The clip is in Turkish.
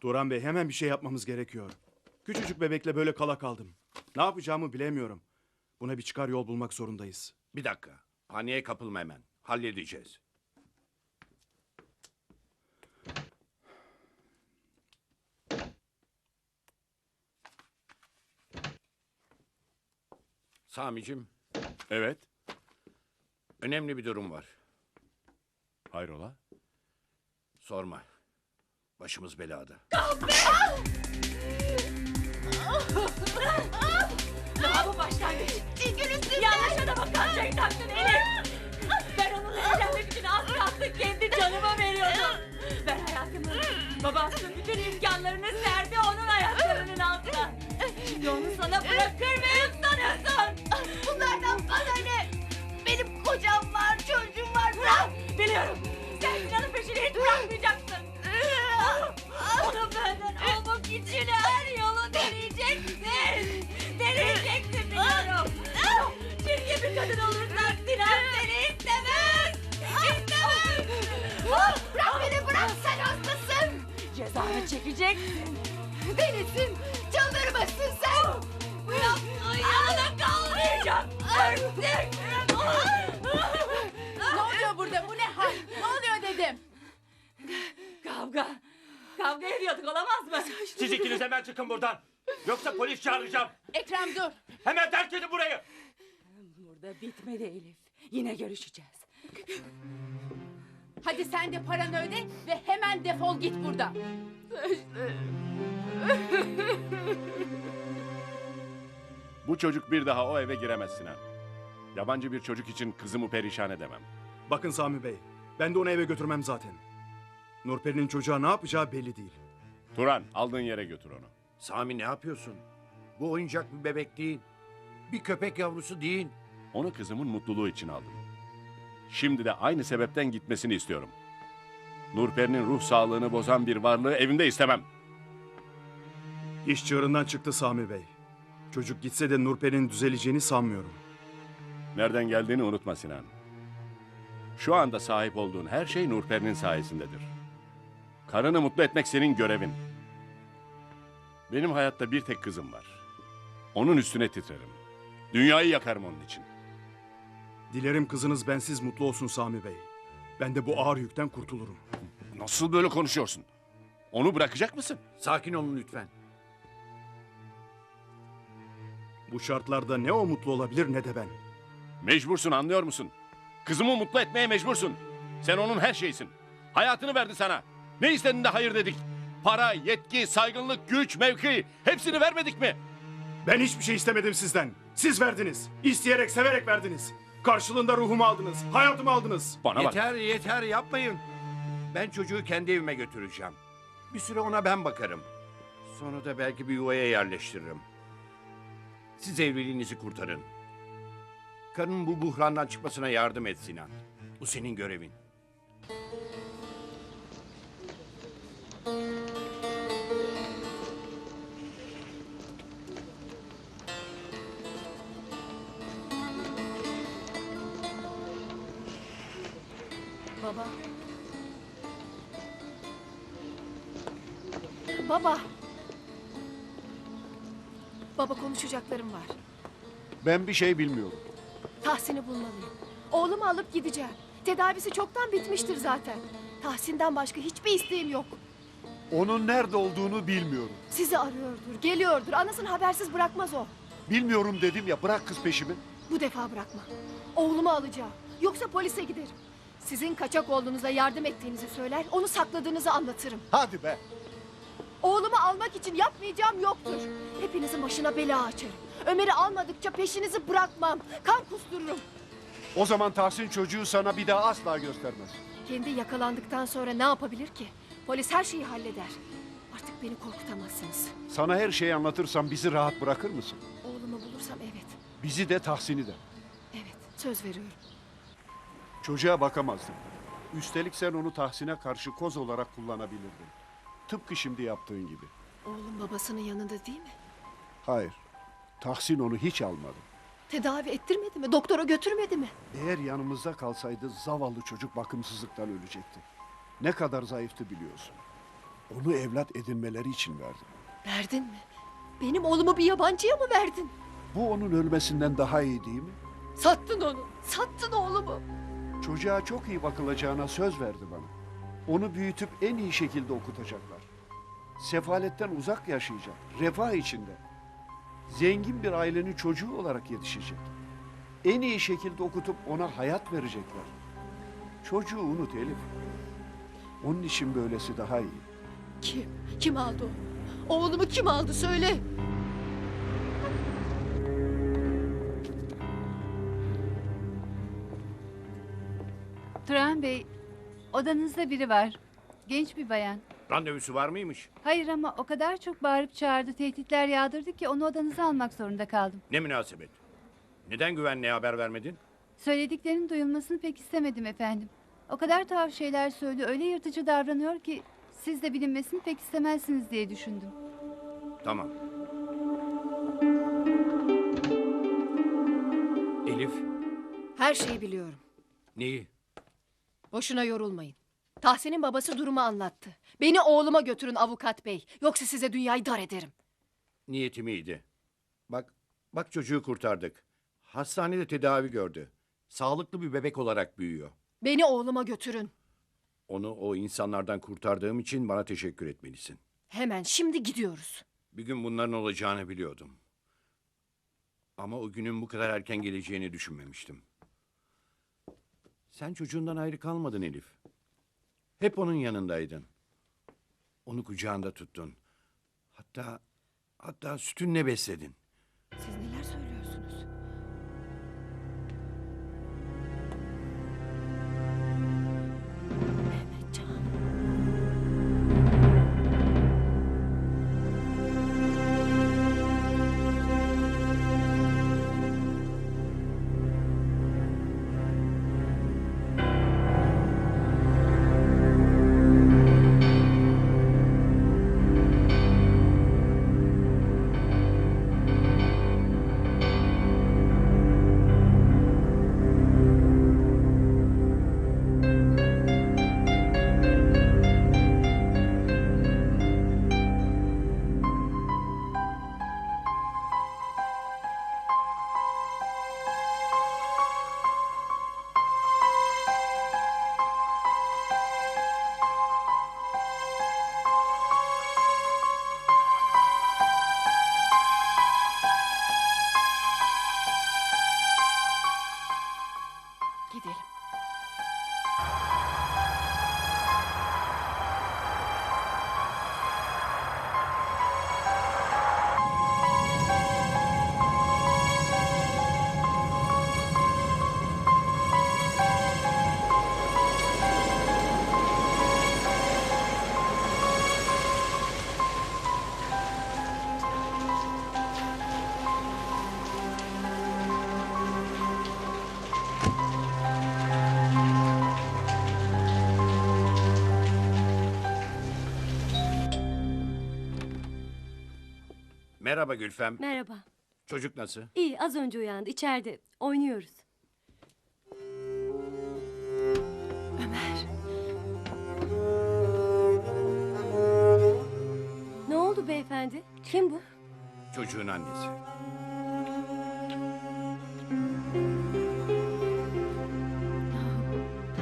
Turan Bey hemen bir şey yapmamız gerekiyor. Küçücük bebekle böyle kala kaldım. Ne yapacağımı bilemiyorum. Buna bir çıkar yol bulmak zorundayız. Bir dakika. Paniğe kapılma hemen. Halledeceğiz. Sami'cim, Evet. önemli bir durum var. Hayrola? Sorma. Başımız belada. Daha bu başlangıç. Yanlış adama kalçayı taktın Elif. Ben onunla evlenmek için az kalsın kendi canımı veriyordum. Ben hayatımı, babasının bütün imkanlarını serdi onun ayaklarının Cezanı çekeceksin. Delisin. Çıldırmışsın sen. Yaptığın yanına kalmayacak. Artık. Ne oluyor burada? Bu ne hal? Ne oluyor dedim. Kavga. Kavga ediyorduk olamaz mı? Siz ikiniz hemen çıkın buradan. Yoksa polis çağıracağım. Ekrem dur. Hemen terk edin burayı. Burada bitmedi Elif. Yine görüşeceğiz. Hadi sen de paranı öde ve hemen defol git buradan. Bu çocuk bir daha o eve giremez Sinan. Yabancı bir çocuk için kızımı perişan edemem. Bakın Sami Bey, ben de onu eve götürmem zaten. Nurperi'nin çocuğa ne yapacağı belli değil. Turan aldığın yere götür onu. Sami ne yapıyorsun? Bu oyuncak bir bebek değil. Bir köpek yavrusu değil. Onu kızımın mutluluğu için aldım. Şimdi de aynı sebepten gitmesini istiyorum. Nurperi'nin ruh sağlığını bozan bir varlığı evimde istemem. İş çığırından çıktı Sami Bey. Çocuk gitse de Nurperi'nin düzeleceğini sanmıyorum. Nereden geldiğini unutma Sinan. Şu anda sahip olduğun her şey Nurperi'nin sayesindedir. Karını mutlu etmek senin görevin. Benim hayatta bir tek kızım var. Onun üstüne titrerim. Dünyayı yakarım onun için. Dilerim kızınız bensiz mutlu olsun Sami Bey. Ben de bu ağır yükten kurtulurum. Nasıl böyle konuşuyorsun? Onu bırakacak mısın? Sakin olun lütfen. Bu şartlarda ne o mutlu olabilir ne de ben. Mecbursun anlıyor musun? Kızımı mutlu etmeye mecbursun. Sen onun her şeysin. Hayatını verdi sana. Ne istedin de hayır dedik. Para, yetki, saygınlık, güç, mevki hepsini vermedik mi? Ben hiçbir şey istemedim sizden. Siz verdiniz. İsteyerek severek verdiniz. Karşılığında ruhumu aldınız. Hayatımı aldınız. Bana bak. yeter yeter yapmayın. Ben çocuğu kendi evime götüreceğim. Bir süre ona ben bakarım. Sonra da belki bir yuvaya yerleştiririm. Siz evliliğinizi kurtarın. Karının bu buhrandan çıkmasına yardım et Sinan. Bu senin görevin. Baba. Baba. Baba konuşacaklarım var. Ben bir şey bilmiyorum. Tahsin'i bulmalıyım. Oğlumu alıp gideceğim. Tedavisi çoktan bitmiştir zaten. Tahsin'den başka hiçbir isteğim yok. Onun nerede olduğunu bilmiyorum. Sizi arıyordur, geliyordur. Anasını habersiz bırakmaz o. Bilmiyorum dedim ya bırak kız peşimi. Bu defa bırakma. Oğlumu alacağım. Yoksa polise giderim. Sizin kaçak oğlunuza yardım ettiğinizi söyler, onu sakladığınızı anlatırım. Hadi be. Oğlumu almak için yapmayacağım yoktur. Hepinizin başına bela açarım. Ömer'i almadıkça peşinizi bırakmam. Kan kustururum. O zaman Tahsin çocuğu sana bir daha asla göstermez. Kendi yakalandıktan sonra ne yapabilir ki? Polis her şeyi halleder. Artık beni korkutamazsınız. Sana her şeyi anlatırsam bizi rahat bırakır mısın? Oğlumu bulursam evet. Bizi de Tahsin'i de. Evet söz veriyorum. Çocuğa bakamazdın. Üstelik sen onu Tahsin'e karşı koz olarak kullanabilirdin. Tıpkı şimdi yaptığın gibi. Oğlum babasının yanında değil mi? Hayır. Tahsin onu hiç almadı. Tedavi ettirmedi mi? Doktora götürmedi mi? Eğer yanımızda kalsaydı zavallı çocuk bakımsızlıktan ölecekti. Ne kadar zayıftı biliyorsun. Onu evlat edinmeleri için verdim. Verdin mi? Benim oğlumu bir yabancıya mı verdin? Bu onun ölmesinden daha iyi değil mi? Sattın onu. Sattın oğlumu. Çocuğa çok iyi bakılacağına söz verdi bana. Onu büyütüp en iyi şekilde okutacaklar. Sefaletten uzak yaşayacak, refah içinde. Zengin bir ailenin çocuğu olarak yetişecek. En iyi şekilde okutup ona hayat verecekler. Çocuğu unut Elif. Onun için böylesi daha iyi. Kim? Kim aldı onu? Oğlumu kim aldı söyle. Turan Bey, odanızda biri var. Genç bir bayan. Randevusu var mıymış? Hayır ama o kadar çok bağırıp çağırdı, tehditler yağdırdı ki onu odanıza almak zorunda kaldım. Ne münasebet. Neden güvenliğe haber vermedin? Söylediklerinin duyulmasını pek istemedim efendim. O kadar tuhaf şeyler söylüyor, öyle yırtıcı davranıyor ki siz de bilinmesini pek istemezsiniz diye düşündüm. Tamam. Elif, Her şeyi biliyorum. neyi? Boşuna yorulmayın. Tahsin'in babası durumu anlattı. Beni oğluma götürün avukat bey. Yoksa size dünyayı dar ederim. Niyetim iyiydi. Bak, bak çocuğu kurtardık. Hastanede tedavi gördü. Sağlıklı bir bebek olarak büyüyor. Beni oğluma götürün. Onu o insanlardan kurtardığım için bana teşekkür etmelisin. Hemen şimdi gidiyoruz. Bir gün bunların olacağını biliyordum. Ama o günün bu kadar erken geleceğini düşünmemiştim. Sen çocuğundan ayrı kalmadın Elif. Hep onun yanındaydın. Onu kucağında tuttun. Hatta hatta sütünle besledin. Siz neler söylüyorsunuz? Merhaba Gülfem. Merhaba. Çocuk nasıl? İyi az önce uyandı içeride. Oynuyoruz. Ömer. Ne oldu beyefendi? Kim bu? Çocuğun annesi.